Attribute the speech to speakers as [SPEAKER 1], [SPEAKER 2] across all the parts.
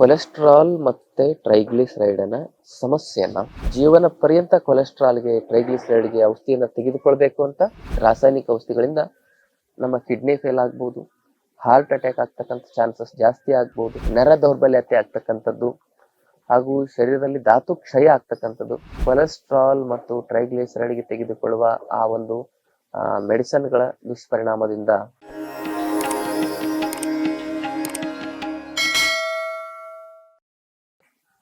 [SPEAKER 1] Cholesterol ಮತ್ತೆ ಟ್ರೈಗ್ಲಿಸರೈಡನ ಸಮಸ್ಯೆಯನ್ನ ಜೀವನ ಪರ್ಯಂತ ಕೊಲೆಸ್ಟ್ರಾಲ್ಗೆ, ಟ್ರೈಗ್ಲಿಸರೈಡ್ಗೆ ಔಷಧಿಯನ್ನು ತೆಗೆದುಕೊಳ್ಬೇಕು ಅಂತ ರಾಸಾಯನಿಕ ಔಷಧಿಗಳಿಂದ ನಮ್ಮ ಕಿಡ್ನಿ ಫೇಲ್ ಆಗ್ಬೋದು. ಹಾರ್ಟ್ ಅಟ್ಯಾಕ್ ಆಗ್ತಕ್ಕಂಥ ಚಾನ್ಸಸ್ ಜಾಸ್ತಿ ಆಗ್ಬೋದು. ನರ ದೌರ್ಬಲ್ಯತೆ ಆಗ್ತಕ್ಕಂಥದ್ದು ಹಾಗೂ ಶರೀರದಲ್ಲಿ ಧಾತು ಕ್ಷಯ ಆಗ್ತಕ್ಕಂಥದ್ದು. ಕೊಲೆಸ್ಟ್ರಾಲ್ ಮತ್ತು ಟ್ರೈಗ್ಲಿಸರೈಡ್ಗೆ ತೆಗೆದುಕೊಳ್ಳುವ ಆ ಒಂದು ಮೆಡಿಸನ್ಗಳ ದುಷ್ಪರಿಣಾಮದಿಂದ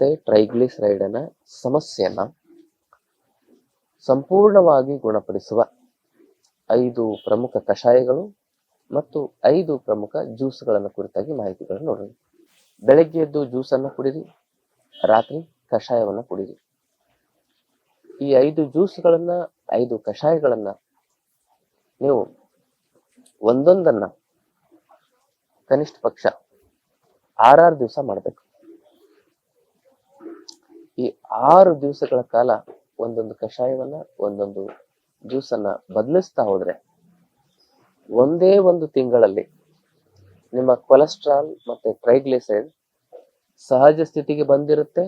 [SPEAKER 1] ಟ್ರೈಗ್ಲಿಸರೈಡ್ನ ಸಮಸ್ಯೆಯನ್ನು ಸಂಪೂರ್ಣವಾಗಿ ಗುಣಪಡಿಸುವ ಐದು ಪ್ರಮುಖ ಕಷಾಯಗಳು ಮತ್ತು ಐದು ಪ್ರಮುಖ ಜ್ಯೂಸ್ಗಳನ್ನು ಕುರಿತಾಗಿ ಮಾಹಿತಿಗಳನ್ನು ನೋಡೋಣ. ಬೆಳಗ್ಗೆ ಎದ್ದು ಜ್ಯೂಸನ್ನು ಕುಡಿರಿ, ರಾತ್ರಿ ಕಷಾಯವನ್ನು ಕುಡಿರಿ. ಈ ಐದು ಜ್ಯೂಸ್ಗಳನ್ನ, ಐದು ಕಷಾಯಗಳನ್ನ ನೀವು ಒಂದೊಂದನ್ನ ಕನಿಷ್ಠ ಪಕ್ಷ ಆರಾರು ದಿವಸ ಮಾಡಬೇಕು. ಈ ಆರು ದಿವಸಗಳ ಕಾಲ ಒಂದೊಂದು ಕಷಾಯವನ್ನ, ಒಂದೊಂದು ಜ್ಯೂಸನ್ನ ಬದಲಿಸ್ತಾ ಹೋದ್ರೆ, ಒಂದೇ ಒಂದು ತಿಂಗಳಲ್ಲಿ ನಿಮ್ಮ ಕೊಲೆಸ್ಟ್ರಾಲ್ ಮತ್ತೆ ಟ್ರೈಗ್ಲಿಸೈಡ್ ಸಹಜ ಸ್ಥಿತಿಗೆ ಬಂದಿರುತ್ತೆ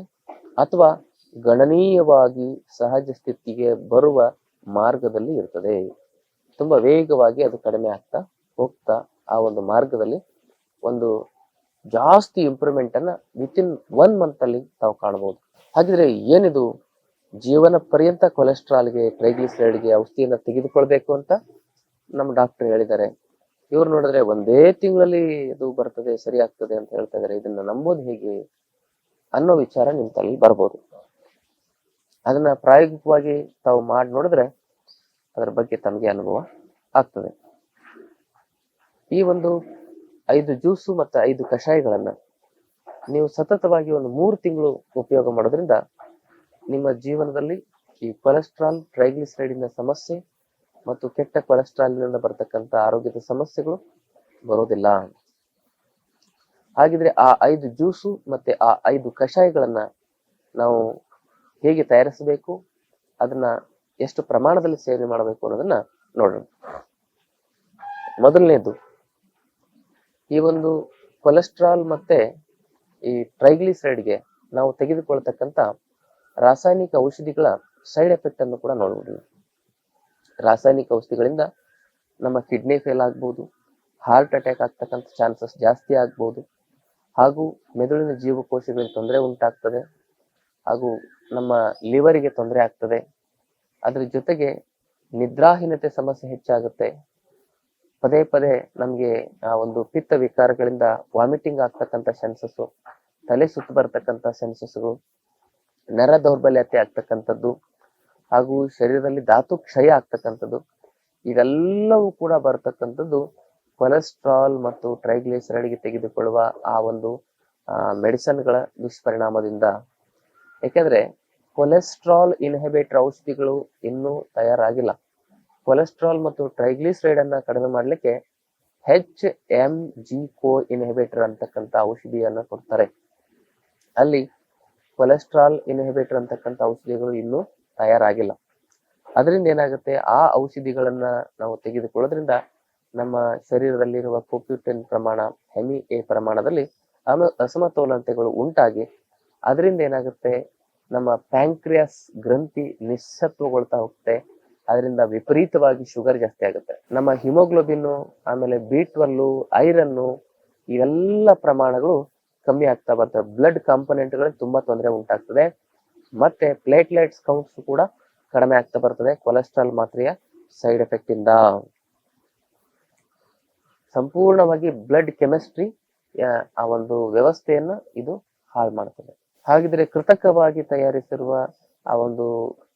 [SPEAKER 1] ಅಥವಾ ಗಣನೀಯವಾಗಿ ಸಹಜ ಸ್ಥಿತಿಗೆ ಬರುವ ಮಾರ್ಗದಲ್ಲಿ ಇರ್ತದೆ. ತುಂಬಾ ವೇಗವಾಗಿ ಅದು ಕಡಿಮೆ ಆಗ್ತಾ ಹೋಗ್ತಾ ಆ ಒಂದು ಮಾರ್ಗದಲ್ಲಿ ಒಂದು ಜಾಸ್ತಿ ಇಂಪ್ರೂವ್ಮೆಂಟ್ ಅನ್ನ ವಿತ್ ಇನ್ ಒನ್ ಮಂತ್ ಅಲ್ಲಿ ತಾವು ಕಾಣಬಹುದು ಹಾಗಿದ್ರೆ ಏನಿದು? ಜೀವನ ಪರ್ಯಂತ ಕೊಲೆಸ್ಟ್ರಾಲ್ಗೆ ಟ್ರೈಗ್ಲಿಸರೈಡ್ಗೆ ಔಷಧಿಯನ್ನ ತೆಗೆದುಕೊಳ್ಬೇಕು ಅಂತ ನಮ್ಮ ಡಾಕ್ಟರ್ ಹೇಳಿದ್ದಾರೆ. ಇವ್ರು ನೋಡಿದ್ರೆ ಒಂದೇ ತಿಂಗಳಲ್ಲಿ ಅದು ಬರ್ತದೆ, ಸರಿ ಆಗ್ತದೆ ಅಂತ ಹೇಳ್ತಾ ಇದಾರೆ ಇದನ್ನ ನಂಬೋದು ಹೇಗೆ ಅನ್ನೋ ವಿಚಾರ ನಿಮ್ ತಲೆ ಬರ್ಬೋದು. ಅದನ್ನ ಪ್ರಾಯೋಗಿಕವಾಗಿ ತಾವು ಮಾಡಿ ನೋಡಿದ್ರೆ ಅದರ ಬಗ್ಗೆ ತಮಗೆ ಅನುಭವ ಆಗ್ತದೆ. ಈ ಒಂದು ಐದು ಜ್ಯೂಸು ಮತ್ತು ಐದು ಕಷಾಯಗಳನ್ನ ನೀವು ಸತತವಾಗಿ ಒಂದು ಮೂರು ತಿಂಗಳು ಉಪಯೋಗ ಮಾಡೋದ್ರಿಂದ ನಿಮ್ಮ ಜೀವನದಲ್ಲಿ ಈ ಕೊಲೆಸ್ಟ್ರಾಲ್ ಟ್ರೈಗ್ಲಿಸರೈಡಿನ ಸಮಸ್ಯೆ ಮತ್ತು ಕೆಟ್ಟ ಕೊಲೆಸ್ಟ್ರಾಲ್ನಿಂದ ಬರ್ತಕ್ಕಂಥ ಆರೋಗ್ಯದ ಸಮಸ್ಯೆಗಳು ಬರೋದಿಲ್ಲ. ಹಾಗಿದ್ರೆ ಆ ಐದು ಜ್ಯೂಸು ಮತ್ತೆ ಆ ಐದು ಕಷಾಯಗಳನ್ನ ನಾವು ಹೇಗೆ ತಯಾರಿಸಬೇಕು, ಅದನ್ನ ಎಷ್ಟು ಪ್ರಮಾಣದಲ್ಲಿ ಸೇವನೆ ಮಾಡಬೇಕು ಅನ್ನೋದನ್ನ ನೋಡೋಣ. ಮೊದಲನೇದು ಈ ಒಂದು ಕೊಲೆಸ್ಟ್ರಾಲ್ ಮತ್ತೆ ಈ ಟ್ರೈಗ್ಲಿಸೈಡ್ಗೆ ನಾವು ತೆಗೆದುಕೊಳ್ತಕ್ಕಂಥ ರಾಸಾಯನಿಕ ಔಷಧಿಗಳ ಸೈಡ್ ಎಫೆಕ್ಟ್ ಅನ್ನು ಕೂಡ ನೋಡಬಹುದು ರಾಸಾಯನಿಕ ಔಷಧಿಗಳಿಂದ ನಮ್ಮ ಕಿಡ್ನಿ ಫೇಲ್ ಆಗ್ಬೋದು ಹಾರ್ಟ್ ಅಟ್ಯಾಕ್ ಆಗ್ತಕ್ಕಂಥ ಚಾನ್ಸಸ್ ಜಾಸ್ತಿ ಆಗ್ಬೋದು, ಹಾಗೂ ಮೆದುಳಿನ ಜೀವಕೋಶಗಳಿಗೆ ತೊಂದರೆ ಉಂಟಾಗ್ತದೆ, ಹಾಗೂ ನಮ್ಮ ಲಿವರಿಗೆ ತೊಂದರೆ ಆಗ್ತದೆ. ಅದರ ಜೊತೆಗೆ ನಿದ್ರಾಹೀನತೆ ಸಮಸ್ಯೆ ಹೆಚ್ಚಾಗುತ್ತೆ ಪದೇ ಪದೇ ನಮಗೆ ಆ ಒಂದು ಪಿತ್ತ ವಿಕಾರಗಳಿಂದ ವಾಮಿಟಿಂಗ್ ಆಗ್ತಕ್ಕಂಥ ಸೆನ್ಸಸ್ಸು ತಲೆ ಸುತ್ತು ಬರ್ತಕ್ಕಂಥ ಸೆನ್ಸಸ್ಗಳು ನರ ದೌರ್ಬಲ್ಯತೆ ಆಗ್ತಕ್ಕಂಥದ್ದು, ಹಾಗೂ ಶರೀರದಲ್ಲಿ ಧಾತು ಕ್ಷಯ ಆಗ್ತಕ್ಕಂಥದ್ದು, ಇವೆಲ್ಲವೂ ಕೂಡ ಬರ್ತಕ್ಕಂಥದ್ದು ಕೊಲೆಸ್ಟ್ರಾಲ್ ಮತ್ತು ಟ್ರೈಗ್ಲಿಸರೈಡ್ಗೆ ತೆಗೆದುಕೊಳ್ಳುವ ಆ ಒಂದು ಮೆಡಿಸನ್ಗಳ ದುಷ್ಪರಿಣಾಮದಿಂದ. ಯಾಕೆಂದ್ರೆ ಕೊಲೆಸ್ಟ್ರಾಲ್ ಇನ್ಹಿಬಿಟರ್ ಔಷಧಿಗಳು ಇನ್ನೂ ತಯಾರಾಗಿಲ್ಲ. ಕೊಲೆಸ್ಟ್ರಾಲ್ ಮತ್ತು ಟ್ರೈಗ್ಲಿಸರೈಡ್ ಅನ್ನ ಕಡಿಮೆ ಮಾಡಲಿಕ್ಕೆ H M G co inhibitor ಅಂತಕ್ಕಂಥ ಔಷಧಿಯನ್ನ ಕೊಡ್ತಾರೆ. ಅಲ್ಲಿ ಕೊಲೆಸ್ಟ್ರಾಲ್ ಇನ್ಹಿಬಿಟರ್ ಅಂತಕ್ಕಂಥ ಔಷಧಿಗಳು ಇನ್ನೂ ತಯಾರಾಗಿಲ್ಲ. ಅದರಿಂದ ಏನಾಗುತ್ತೆ? ಆ ಔಷಧಿಗಳನ್ನ ನಾವು ತೆಗೆದುಕೊಳ್ಳೋದ್ರಿಂದ ನಮ್ಮ ಶರೀರದಲ್ಲಿರುವ ಕೊಪ್ಯೂಟಿನ್ ಪ್ರಮಾಣ, ಹೆಮಿ ಎ ಪ್ರಮಾಣದಲ್ಲಿ ಅಸಮತೋಲನತೆಗಳು ಉಂಟಾಗಿ ಅದರಿಂದ ಏನಾಗುತ್ತೆ? ನಮ್ಮ ಪ್ಯಾಂಕ್ರಿಯಾಸ್ ಗ್ರಂಥಿ ನಿಸ್ಸತ್ವಗೊಳ್ತಾ ಹೋಗುತ್ತೆ. ಅದರಿಂದ ವಿಪರೀತವಾಗಿ ಶುಗರ್ ಜಾಸ್ತಿ ಆಗುತ್ತೆ. ನಮ್ಮ ಹಿಮೋಗ್ಲೋಬಿನ್, ಆಮೇಲೆ ಬಿ ಟ್ವೆಲ್ ಐರನ್ನು ಇವೆಲ್ಲ ಪ್ರಮಾಣಗಳು ಕಮ್ಮಿ ಆಗ್ತಾ ಬರ್ತವೆ. ಬ್ಲಡ್ ಕಾಂಪೊನೆಂಟ್ಗಳಿಗೆ ತುಂಬಾ ತೊಂದರೆ ಉಂಟಾಗ್ತದೆ. ಮತ್ತೆ ಪ್ಲೇಟ್ಲೆಟ್ಸ್ ಕೌಂಟ್ಸ್ ಕೂಡ ಕಡಿಮೆ ಆಗ್ತಾ ಬರ್ತದೆ. ಕೊಲೆಸ್ಟ್ರಾಲ್ ಮಾತ್ರೆಯ ಸೈಡ್ ಎಫೆಕ್ಟ್ ಇಂದ ಸಂಪೂರ್ಣವಾಗಿ ಬ್ಲಡ್ ಕೆಮಿಸ್ಟ್ರಿ ಆ ಒಂದು ವ್ಯವಸ್ಥೆಯನ್ನ ಇದು ಹಾಳು ಮಾಡ್ತದೆ. ಹಾಗಿದ್ರೆ ಕೃತಕವಾಗಿ ತಯಾರಿಸಿರುವ ಆ ಒಂದು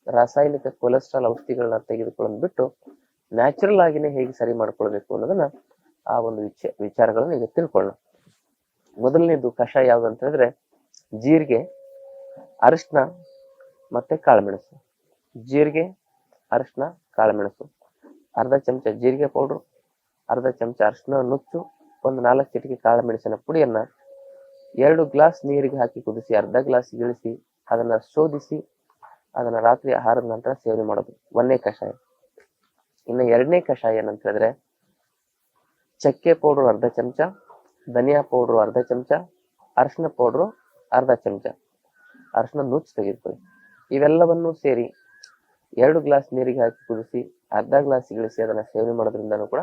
[SPEAKER 1] ರಾಸಾಯನಿಕ ಕೊಲೆಸ್ಟ್ರಾಲ್ ಔಷಧಿಗಳನ್ನ ತೆಗೆದುಕೊಳ್ಳೋದು ಬಿಟ್ಟು ನ್ಯಾಚುರಲ್ ಆಗಿನೇ ಹೇಗೆ ಸರಿ ಮಾಡ್ಕೊಳ್ಬೇಕು ಅನ್ನೋದನ್ನ ಆ ಒಂದು ವಿಚ, ವಿಚಾರಗಳನ್ನ ಈಗ ತಿಳ್ಕೊಳ್ಳೋಣ. ಮೊದಲನೇದು ಕಷಾಯ ಯಾವ್ದು ಅಂತ ಹೇಳಿದ್ರೆ ಜೀರಿಗೆ ಅರಿಶಿನ ಮತ್ತೆ ಕಾಳುಮೆಣಸು. ಜೀರಿಗೆ ಅರಿಶಿನ ಕಾಳುಮೆಣಸು. ಅರ್ಧ ಚಮಚ ಜೀರಿಗೆ ಪೌಡ್ರು, ಅರ್ಧ ಚಮಚ ಅರಿಶಿನ ನುಚ್ಚು, ಒಂದು ನಾಲ್ಕು ಚಿಟಿಕೆ ಕಾಳುಮೆಣಸಿನ ಪುಡಿಯನ್ನ ಎರಡು ಗ್ಲಾಸ್ ನೀರಿಗೆ ಹಾಕಿ ಕುದಿಸಿ, ಅರ್ಧ ಗ್ಲಾಸ್ ಇಳಿಸಿ, ಅದನ್ನ ಶೋಧಿಸಿ ಅದನ್ನ ರಾತ್ರಿ ಆಹಾರದ ನಂತರ ಸೇವನೆ ಮಾಡೋದು. ಒಂದನೇ ಕಷಾಯ. ಇನ್ನು ಎರಡನೇ ಕಷಾಯ ಏನಂತ ಹೇಳಿದ್ರೆ, ಚಕ್ಕೆ ಪೌಡ್ರು ಅರ್ಧ ಚಮಚ, ಧನಿಯಾ ಪೌಡ್ರು ಅರ್ಧ ಚಮಚ, ಅರಿಶಿನ ಪೌಡ್ರು ಅರ್ಧ ಚಮಚ. ಅರಿಶಿನ ನುಚ್ಚು ತೆಗೆದುಕೊಳ್ಳಿ. ಇವೆಲ್ಲವನ್ನು ಸೇರಿ ಎರಡು ಗ್ಲಾಸ್ ನೀರಿಗೆ ಹಾಕಿ ಕುದಿಸಿ, ಅರ್ಧ ಗ್ಲಾಸ್ ಇಳಿಸಿ ಅದನ್ನ ಸೇವನೆ ಮಾಡೋದ್ರಿಂದನೂ ಕೂಡ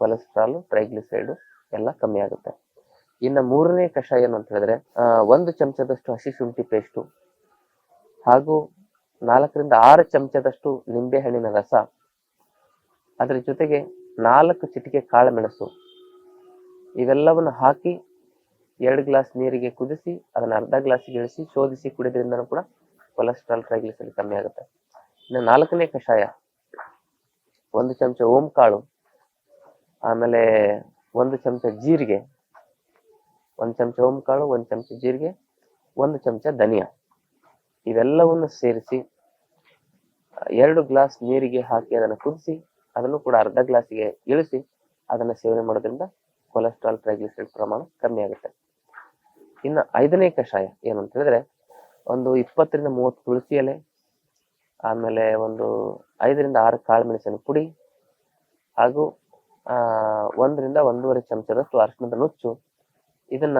[SPEAKER 1] ಕೊಲೆಸ್ಟ್ರಾಲ್, ಟ್ರೈಗ್ಲಿಸೈಡ್ ಎಲ್ಲ ಕಮ್ಮಿ ಆಗುತ್ತೆ. ಇನ್ನು ಮೂರನೇ ಕಷಾಯ ಏನು ಅಂತ ಹೇಳಿದ್ರೆ ಒಂದು ಚಮಚದಷ್ಟು ಹಸಿ ಶುಂಠಿ ಪೇಸ್ಟು ಹಾಗೂ ನಾಲ್ಕರಿಂದ ಆರು ಚಮಚದಷ್ಟು ನಿಂಬೆಹಣ್ಣಿನ ರಸ. ಅದರ ಜೊತೆಗೆ ನಾಲ್ಕು ಚಿಟಿಕೆ ಕಾಳುಮೆಣಸು. ಇವೆಲ್ಲವನ್ನು ಹಾಕಿ ಎರಡು ಗ್ಲಾಸ್ ನೀರಿಗೆ ಕುದಿಸಿ, ಅದನ್ನು ಅರ್ಧ ಗ್ಲಾಸಿಗೆ ಇಳಿಸಿ, ಶೋಧಿಸಿ ಕುಡಿದ್ರಿಂದನೂ ಕೂಡ ಕೊಲೆಸ್ಟ್ರಾಲ್ ಟ್ರೈಗ್ಲಿಸೈಡ್ ಕಮ್ಮಿ ಆಗುತ್ತೆ. ಇನ್ನು ನಾಲ್ಕನೇ ಕಷಾಯ, ಒಂದು ಚಮಚ ಓಂ ಕಾಳು ಆಮೇಲೆ ಒಂದು ಚಮಚ ಜೀರಿಗೆ, ಒಂದು ಚಮಚ ಓಂ ಕಾಳು ಒಂದು ಚಮಚ ಜೀರಿಗೆ, ಒಂದು ಚಮಚ ಧನಿಯಾ. ಇವೆಲ್ಲವನ್ನು ಸೇರಿಸಿ, ಎರಡು ಗ್ಲಾಸ್ ನೀರಿಗೆ ಹಾಕಿ ಅದನ್ನು ಕುದಿಸಿ, ಅದನ್ನು ಕೂಡ ಅರ್ಧ ಗ್ಲಾಸಿಗೆ ಇಳಿಸಿ ಅದನ್ನು ಸೇವನೆ ಮಾಡೋದ್ರಿಂದ ಕೊಲೆಸ್ಟ್ರಾಲ್ ಟ್ರೈಗ್ಲಿಸೈಡ್ ಪ್ರಮಾಣ ಕಮ್ಮಿ ಆಗುತ್ತೆ. ಇನ್ನು ಐದನೇ ಕಷಾಯ ಏನು ಅಂತ ಹೇಳಿದ್ರೆ, ಒಂದು ಇಪ್ಪತ್ತರಿಂದ ಮೂವತ್ತು ತುಳಸಿ ಎಲೆ, ಆಮೇಲೆ ಒಂದು ಐದರಿಂದ ಆರು ಕಾಳುಮೆಣಸಿನ ಪುಡಿ, ಹಾಗೂ ಒಂದರಿಂದ ಒಂದೂವರೆ ಚಮಚದಷ್ಟು ಅರಿಶಿಣದ ನುಚ್ಚು, ಇದನ್ನ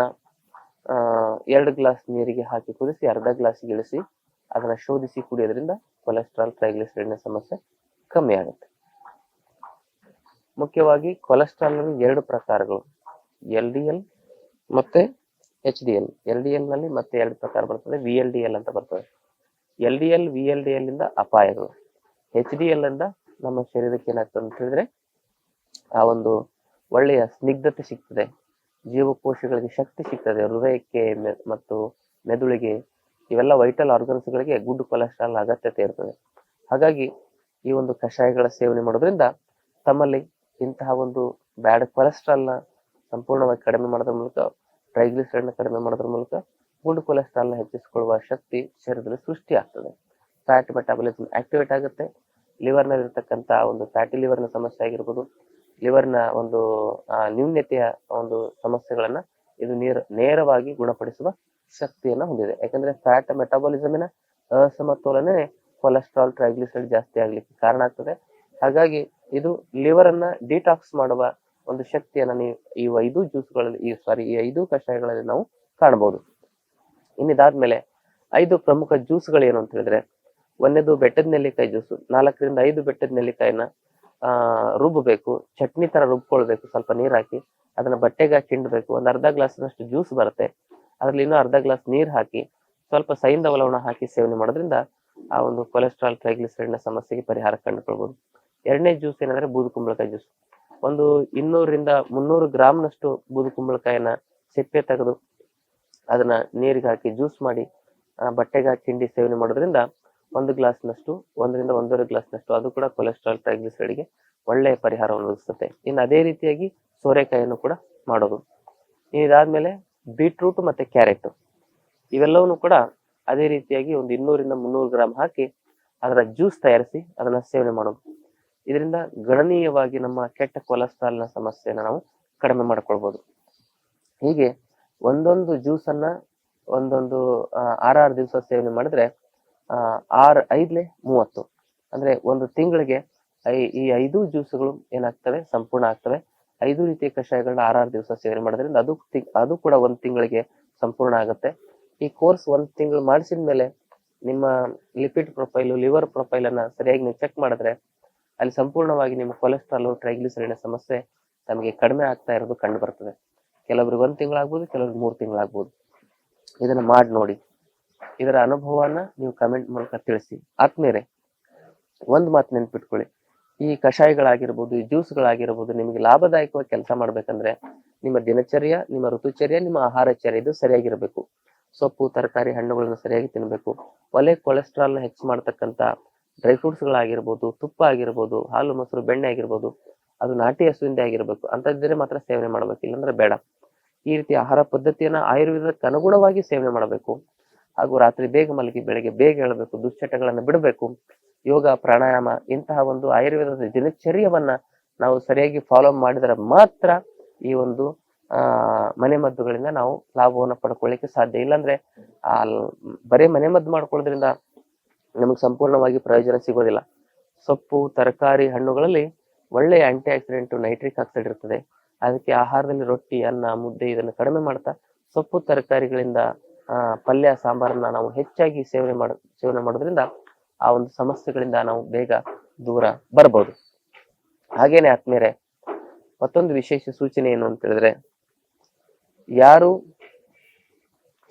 [SPEAKER 1] ಎರಡು ಗ್ಲಾಸ್ ನೀರಿಗೆ ಹಾಕಿ ಕುದಿಸಿ, ಅರ್ಧ ಗ್ಲಾಸ್ ಇಳಿಸಿ, ಅದನ್ನ ಶೋಧಿಸಿ ಕುಡಿಯೋದ್ರಿಂದ ಕೊಲೆಸ್ಟ್ರಾಲ್ ಟ್ರೈಗ್ಲಿಸೈಡ್ನ ಸಮಸ್ಯೆ ಕಮ್ಮಿ ಆಗುತ್ತೆ. ಮುಖ್ಯವಾಗಿ ಕೊಲೆಸ್ಟ್ರಾಲ್ ಎರಡು ಪ್ರಕಾರಗಳು. ಎಲ್ ಡಿ ಎಲ್ ಮತ್ತೆ H D L L D ಎಲ್ನಲ್ಲಿ ಮತ್ತೆ ಎರಡು ಪ್ರಕಾರ ಬರ್ತದೆ ವಿ ಎಲ್ ಡಿ ಎಲ್ ಅಂತ ಬರ್ತದೆ. L D L V L D L ಇಂದ ಅಪಾಯಗಳು. ಎಚ್ ಡಿ ಎಲ್ ಇಂದ ನಮ್ಮ ಶರೀರಕ್ಕೆ ಏನಾಗ್ತದೆ ಅಂತ ಹೇಳಿದ್ರೆ, ಆ ಒಂದು ಒಳ್ಳೆಯ ಸ್ನಿಗ್ಧತೆ ಸಿಗ್ತದೆ. ಜೀವಕೋಶಗಳಿಗೆ ಶಕ್ತಿ ಸಿಗ್ತದೆ. ಹೃದಯಕ್ಕೆ ಮತ್ತು ಮೆದುಳಿಗೆ. ಇವೆಲ್ಲ ವೈಟಲ್ ಆರ್ಗನ್ಸ್ಗಳಿಗೆ ಗುಡ್ ಕೊಲೆಸ್ಟ್ರಾಲ್ ಅಗತ್ಯತೆ ಇರ್ತದೆ. ಹಾಗಾಗಿ ಈ ಒಂದು ಕಷಾಯಗಳ ಸೇವನೆ ಮಾಡೋದ್ರಿಂದ ತಮ್ಮಲ್ಲಿ ಇಂತಹ ಒಂದು ಬ್ಯಾಡ್ ಕೊಲೆಸ್ಟ್ರಾಲ್ನ ಸಂಪೂರ್ಣವಾಗಿ ಕಡಿಮೆ ಮಾಡೋದ್ರ ಮೂಲಕ ಟ್ರೈಗ್ಲಿಸರೈಡ್ನ ಕಡಿಮೆ ಮಾಡೋದ್ರ ಮೂಲಕ ಗುಡ್ ಕೊಲೆಸ್ಟ್ರಾಲ್ನ ಹೆಚ್ಚಿಸಿಕೊಳ್ಳುವ ಶಕ್ತಿ ಶರೀರದಲ್ಲಿ ಸೃಷ್ಟಿ ಆಗ್ತದೆ. ಫ್ಯಾಟ್ ಮೆಟಾಬಲಿಸಮ್ ಆಕ್ಟಿವೇಟ್ ಆಗುತ್ತೆ. ಲಿವರ್ನಲ್ಲಿ ಇರತಕ್ಕಂತ ಒಂದು ಫ್ಯಾಟಿ ಲಿವರ್ನ ಸಮಸ್ಯೆ ಆಗಿರ್ಬೋದು ಲಿವರ್ನ ಒಂದು ನ್ಯೂನ್ಯತೆಯ ಒಂದು ಸಮಸ್ಯೆಗಳನ್ನ ಇದು ನೇರ, ನೇರವಾಗಿ ಗುಣಪಡಿಸುವ ಶಕ್ತಿಯನ್ನ ಹೊಂದಿದೆ. ಯಾಕಂದ್ರೆ ಫ್ಯಾಟ್ ಮೆಟಾಬಲಿಸಮಿನ ಅಸಮತೋಲನೆ ಕೊಲೆಸ್ಟ್ರಾಲ್ ಟ್ರೈಗ್ಲಿಸೈಡ್ ಜಾಸ್ತಿ ಆಗ್ಲಿಕ್ಕೆ ಕಾರಣ ಆಗ್ತದೆ. ಹಾಗಾಗಿ ಇದು ಲಿವರ್ ಅನ್ನ ಡಿಟಾಕ್ಸ್ ಮಾಡುವ ಒಂದು ಶಕ್ತಿಯನ್ನ ನೀವು ಈ ಐದು ಜ್ಯೂಸ್ಗಳಲ್ಲಿ ಈ ಸಾರಿ ಈ ಐದು ಕಷಾಯಗಳಲ್ಲಿ ನಾವು ಕಾಣಬಹುದು. ಇನ್ನಿದಾದ್ಮೇಲೆ ಐದು ಪ್ರಮುಖ ಜ್ಯೂಸ್ಗಳು ಏನು ಅಂತ ಹೇಳಿದ್ರೆ, ಒಂದೇದು ಬೆಟ್ಟದ ನೆಲ್ಲಿಕಾಯಿ ಜ್ಯೂಸು ನಾಲ್ಕರಿಂದ ಐದು ಬೆಟ್ಟದ ನೆಲ್ಲಿಕಾಯಿನ ಆ ರುಬ್ಬಬೇಕು ಚಟ್ನಿ ತರ ರುಬ್ಕೊಳ್ಬೇಕು, ಸ್ವಲ್ಪ ನೀರ್ ಹಾಕಿ, ಅದನ್ನ ಬಟ್ಟೆಗೆ ಹಾಕಿ ಹಿಂಡ್ಬೇಕು ಒಂದ್ ಅರ್ಧ ಗ್ಲಾಸ್ನಷ್ಟು ಜ್ಯೂಸ್ ಬರುತ್ತೆ, ಅದ್ರಲ್ಲಿ ಇನ್ನೂ ಅರ್ಧ ಗ್ಲಾಸ್ ನೀರ್ ಹಾಕಿ, ಸ್ವಲ್ಪ ಸೈಂಧವ ಲವಣ ಹಾಕಿ ಸೇವನೆ ಮಾಡೋದ್ರಿಂದ ಆ ಒಂದು ಕೊಲೆಸ್ಟ್ರಾಲ್ ಟ್ರೈಗ್ಲಿಸರೈಡ್ನ ಸಮಸ್ಯೆಗೆ ಪರಿಹಾರ ಕಂಡುಕೊಳ್ಬಹುದು ಎರಡನೇ ಜ್ಯೂಸ್ ಏನಂದ್ರೆ ಬೂದು ಕುಂಬಳಕಾಯಿ ಜ್ಯೂಸ್. ಒಂದು ಇನ್ನೂರರಿಂದ ಮುನ್ನೂರು ಗ್ರಾಮ್ನಷ್ಟು ಬೂದು ಕುಂಬಳಕಾಯಿನ ಸಿಪ್ಪೆ ತೆಗೆದು ಅದನ್ನ ನೀರಿಗೆ ಹಾಕಿ ಜ್ಯೂಸ್ ಮಾಡಿ ಬಟ್ಟೆಗೆ ಹಾಕಿ ಹಿಂಡಿ ಸೇವನೆ ಮಾಡೋದ್ರಿಂದ ಒಂದು ಗ್ಲಾಸ್ನಷ್ಟು, ಒಂದರಿಂದ ಒಂದೂವರೆ ಗ್ಲಾಸ್ನಷ್ಟು, ಅದು ಕೂಡ ಕೊಲೆಸ್ಟ್ರಾಲ್ ಟ್ರೈಗ್ಲಿಸರೈಡ್ಗೆ ಒಳ್ಳೆಯ ಪರಿಹಾರವನ್ನು ಒದಗಿಸುತ್ತೆ. ಇನ್ನು ಅದೇ ರೀತಿಯಾಗಿ ಸೋರೆಕಾಯಿಯನ್ನು ಕೂಡ ಮಾಡೋದು. ಇದಾದಮೇಲೆ ಬೀಟ್ರೂಟ್ ಮತ್ತೆ ಕ್ಯಾರೆಟ್ ಇವೆಲ್ಲವನ್ನು ಕೂಡ ಅದೇ ರೀತಿಯಾಗಿ ಒಂದು ಇನ್ನೂರಿಂದ ಮುನ್ನೂರು ಗ್ರಾಮ್ ಹಾಕಿ ಅದರ ಜ್ಯೂಸ್ ತಯಾರಿಸಿ ಅದನ್ನ ಸೇವನೆ ಮಾಡೋದು. ಇದರಿಂದ ಗಣನೀಯವಾಗಿ ನಮ್ಮ ಕೆಟ್ಟ ಕೊಲೆಸ್ಟ್ರಾಲ್ನ ಸಮಸ್ಯೆಯನ್ನು ನಾವು ಕಡಿಮೆ ಮಾಡ್ಕೊಳ್ಬೋದು. ಹೀಗೆ ಒಂದೊಂದು ಜ್ಯೂಸನ್ನು ಒಂದೊಂದು ಆರಾರು ದಿವಸ ಸೇವನೆ ಮಾಡಿದ್ರೆ ಆರ್ ಐದ್ಲೆ ಮೂವತ್ತು. ಅಂದ್ರೆ ಒಂದು ತಿಂಗಳಿಗೆ ಐ- ಈ ಐದು ಜ್ಯೂಸ್ಗಳು ಏನಾಗ್ತವೆ? ಸಂಪೂರ್ಣ ಆಗ್ತವೆ. ಐದು ರೀತಿಯ ಕಷಾಯಗಳನ್ನ ಆರಾರು ದಿವಸ ಸೇವನೆ ಮಾಡೋದ್ರಿಂದ ಅದು ಅದು ಕೂಡ ಒಂದು ತಿಂಗಳಿಗೆ ಸಂಪೂರ್ಣ ಆಗುತ್ತೆ. ಈ ಕೋರ್ಸ್ ಒಂದ್ ತಿಂಗಳು ಮಾಡಿಸಿದ ಮೇಲೆ ನಿಮ್ಮ ಲಿಪಿಡ್ ಪ್ರೊಫೈಲು ಲಿವರ್ ಪ್ರೊಫೈಲ್ ಅನ್ನ ಸರಿಯಾಗಿ ನೀವು ಚೆಕ್ ಮಾಡಿದ್ರೆ ಅಲ್ಲಿ ಸಂಪೂರ್ಣವಾಗಿ ನಿಮ್ಮ ಕೊಲೆಸ್ಟ್ರಾಲ್ ಟ್ರೈಗ್ಲಿಸರಿನ ಸಮಸ್ಯೆ ನಮಗೆ ಕಡಿಮೆ ಆಗ್ತಾ ಇರೋದು ಕಂಡು ಬರ್ತದೆ. ಕೆಲವ್ರಿಗೆ ಒಂದು ತಿಂಗಳಾಗ್ಬೋದು, ಕೆಲವ್ರಿಗೆ ಮೂರು ತಿಂಗಳಾಗ್ಬೋದು. ಇದನ್ನ ಮಾಡಿ ನೋಡಿ. ಇದರ ಅನುಭವನ ನೀವು ಕಮೆಂಟ್ ಮೂಲಕ ತಿಳಿಸಿ. ಆದ್ಮೇಲೆ ಒಂದ್ ಮಾತು ನೆನ್ಪಿಟ್ಕೊಳ್ಳಿ. ಈ ಕಷಾಯಗಳಾಗಿರ್ಬೋದು, ಈ ಜ್ಯೂಸ್ಗಳಾಗಿರ್ಬೋದು, ನಿಮಗೆ ಲಾಭದಾಯಕವಾಗಿ ಕೆಲಸ ಮಾಡ್ಬೇಕಂದ್ರೆ ನಿಮ್ಮ ದಿನಚರ್ಯ, ನಿಮ್ಮ ಋತುಚರ್ಯ, ನಿಮ್ಮ ಆಹಾರಚರ್ಯ, ಇದು ಸರಿಯಾಗಿರಬೇಕು. ಸೊಪ್ಪು, ತರಕಾರಿ, ಹಣ್ಣುಗಳನ್ನು ಸರಿಯಾಗಿ ತಿನ್ಬೇಕು. ಒಲೆ ಕೊಲೆಸ್ಟ್ರಾಲ್ನ ಹೆಚ್ಚು ಮಾಡ್ತಕ್ಕಂಥ ಡ್ರೈ ಫ್ರೂಟ್ಸ್ ಗಳಾಗಿರ್ಬೋದು ತುಪ್ಪ ಆಗಿರ್ಬೋದು, ಹಾಲು, ಮೊಸರು, ಬೆಣ್ಣೆ ಆಗಿರ್ಬೋದು, ಅದು ನಾಟಿ ಹಸುವಿಂದ ಆಗಿರ್ಬೇಕು. ಅಂತದ್ದರೆ ಮಾತ್ರ ಸೇವನೆ ಮಾಡ್ಬೇಕು, ಇಲ್ಲಾಂದ್ರೆ ಬೇಡ. ಈ ರೀತಿ ಆಹಾರ ಪದ್ಧತಿಯನ್ನ ಆಯುರ್ವೇದಕ್ಕೆ ಅನುಗುಣವಾಗಿ ಸೇವನೆ ಮಾಡಬೇಕು. ಹಾಗೂ ರಾತ್ರಿ ಬೇಗ ಮಲಗಿ ಬೆಳಗ್ಗೆ ಬೇಗ ಹೇಳಬೇಕು ದುಶ್ಚಟಗಳನ್ನು ಬಿಡಬೇಕು. ಯೋಗ, ಪ್ರಾಣಾಯಾಮ ಇಂತಹ ಒಂದು ಆಯುರ್ವೇದದ ದಿನಚರ್ಯವನ್ನ ನಾವು ಸರಿಯಾಗಿ ಫಾಲೋ ಮಾಡಿದರೆ ಮಾತ್ರ ಈ ಒಂದು, ಆ ಮನೆಮದ್ದುಗಳಿಂದ ನಾವು ಲಾಭವನ್ನು ಪಡ್ಕೊಳ್ಳಿಕ್ಕೆ ಸಾಧ್ಯ. ಇಲ್ಲಾಂದ್ರೆ ಆ, ಬರೀ ಮನೆಮದ್ದು ಮಾಡ್ಕೊಳ್ಳೋದ್ರಿಂದ ನಮಗೆ ಸಂಪೂರ್ಣವಾಗಿ ಪ್ರಯೋಜನ ಸಿಗೋದಿಲ್ಲ. ಸೊಪ್ಪು, ತರಕಾರಿ ಹಣ್ಣುಗಳಲ್ಲಿ ಒಳ್ಳೆಯ ಆಂಟಿ ಆಕ್ಸಿಡೆಂಟ್ ನೈಟ್ರಿಕ್ ಆಕ್ಸೈಡ್ ಇರ್ತದೆ. ಅದಕ್ಕೆ ಆಹಾರದಲ್ಲಿ ರೊಟ್ಟಿ, ಅನ್ನ, ಮುದ್ದೆ ಇದನ್ನು ಕಡಿಮೆ ಮಾಡ್ತಾ, ಸೊಪ್ಪು, ತರಕಾರಿಗಳಿಂದ ಪಲ್ಯ, ಸಾಂಬಾರನ್ನ ನಾವು ಹೆಚ್ಚಾಗಿ ಸೇವನೆ ಮಾಡ, ಸೇವನೆ ಮಾಡೋದ್ರಿಂದ ಆ ಒಂದು ಸಮಸ್ಯೆಗಳಿಂದ ನಾವು ಬೇಗ ದೂರ ಬರ್ಬೋದು. ಹಾಗೇನೆ ಆತ್ಮೇಲೆ ಮತ್ತೊಂದು ವಿಶೇಷ ಸೂಚನೆ ಏನು ಅಂತ ಹೇಳಿದ್ರೆ, ಯಾರು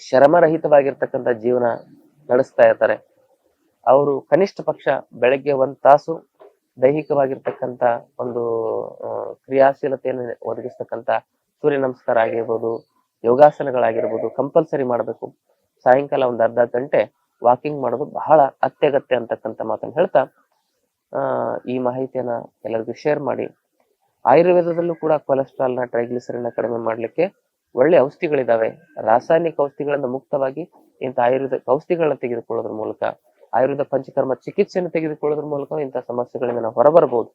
[SPEAKER 1] ಶ್ರಮರಹಿತವಾಗಿರ್ತಕ್ಕಂಥ ಜೀವನ ನಡೆಸ್ತಾ ಇರ್ತಾರೆ, ಅವರು ಕನಿಷ್ಠ ಪಕ್ಷ ಬೆಳಗ್ಗೆ ಒಂದ್ ತಾಸು ದೈಹಿಕವಾಗಿರ್ತಕ್ಕಂಥ ಒಂದು ಕ್ರಿಯಾಶೀಲತೆಯನ್ನು ಒದಗಿಸ್ತಕ್ಕಂಥ ಸೂರ್ಯ ನಮಸ್ಕಾರ ಆಗಿರ್ಬೋದು ಯೋಗಾಸನಗಳಾಗಿರ್ಬೋದು ಕಂಪಲ್ಸರಿ ಮಾಡಬೇಕು. ಸಾಯಂಕಾಲ ಒಂದು ಅರ್ಧ ಗಂಟೆ ವಾಕಿಂಗ್ ಮಾಡೋದು ಬಹಳ ಅತ್ಯಗತ್ಯ ಅಂತಕ್ಕಂಥ ಮಾತನ್ನು ಹೇಳ್ತಾ ಈ ಮಾಹಿತಿಯನ್ನ ಎಲ್ಲರಿಗೂ ಶೇರ್ ಮಾಡಿ. ಆಯುರ್ವೇದದಲ್ಲೂ ಕೂಡ ಕೊಲೆಸ್ಟ್ರಾಲ್ನ ಟ್ರೈಗ್ಲಿಸರಿನ ಕಡಿಮೆ ಮಾಡಲಿಕ್ಕೆ ಒಳ್ಳೆ ಔಷಧಿಗಳಿದ್ದಾವೆ ರಾಸಾಯನಿಕ ಔಷಧಿಗಳಿಂದ ಮುಕ್ತವಾಗಿ ಇಂಥ ಆಯುರ್ವೇದ ಔಷಧಿಗಳನ್ನ ತೆಗೆದುಕೊಳ್ಳೋದ್ರ ಮೂಲಕ, ಆಯುರ್ವೇದ ಪಂಚಕರ್ಮ ಚಿಕಿತ್ಸೆಯನ್ನು ತೆಗೆದುಕೊಳ್ಳೋದ್ರ ಮೂಲಕ ಇಂಥ ಸಮಸ್ಯೆಗಳಿಂದ ನಾವು ಹೊರಬರಬಹುದು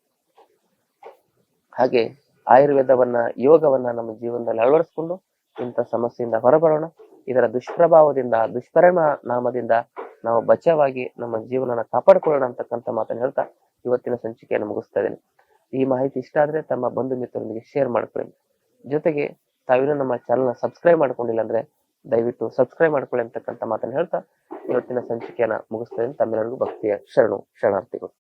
[SPEAKER 1] ಹಾಗೆ ಆಯುರ್ವೇದವನ್ನ, ಯೋಗವನ್ನ ನಮ್ಮ ಜೀವನದಲ್ಲಿ ಅಳವಡಿಸ್ಕೊಂಡು ಇಂಥ ಸಮಸ್ಯೆಯಿಂದ ಹೊರಬರೋಣ. ಇದರ ದುಷ್ಪ್ರಭಾವದಿಂದ ದುಷ್ಪರಿಣಾಮದಿಂದ ನಾವು ಬಚಾವಾಗಿ ನಮ್ಮ ಜೀವನನ ಕಾಪಾಡಿಕೊಳ್ಳೋಣ ಅಂತಕ್ಕಂಥ ಮಾತನ್ನು ಹೇಳ್ತಾ ಇವತ್ತಿನ ಸಂಚಿಕೆಯನ್ನು ಮುಗಿಸ್ತಾ ಇದ್ದೇನೆ. ಈ ಮಾಹಿತಿ ಇಷ್ಟ ಆದ್ರೆ ತಮ್ಮ ಬಂಧು ಮಿತ್ರರೊಂದಿಗೆ ಶೇರ್ ಮಾಡ್ಕೊಳ್ಳಿ. ಜೊತೆಗೆ ತಾವಿನೂ ನಮ್ಮ ಚಾನಲ್ನ ಸಬ್ಸ್ಕ್ರೈಬ್ ಮಾಡ್ಕೊಂಡಿಲ್ಲ ಅಂದ್ರೆ ದಯವಿಟ್ಟು ಸಬ್ಸ್ಕ್ರೈಬ್ ಮಾಡ್ಕೊಳ್ಳಿ ಅಂತಕ್ಕಂಥ ಮಾತನ್ನು ಹೇಳ್ತಾ ಇವತ್ತಿನ ಸಂಚಿಕೆಯನ್ನ ಮುಗಿಸ್ತಾ ಇದ್ದೀನಿ. ತಮ್ಮೆಲ್ಲರಿಗೂ ಭಕ್ತಿಯ ಶರಣು, ಶರಣಾರ್ಥಿಗಳು.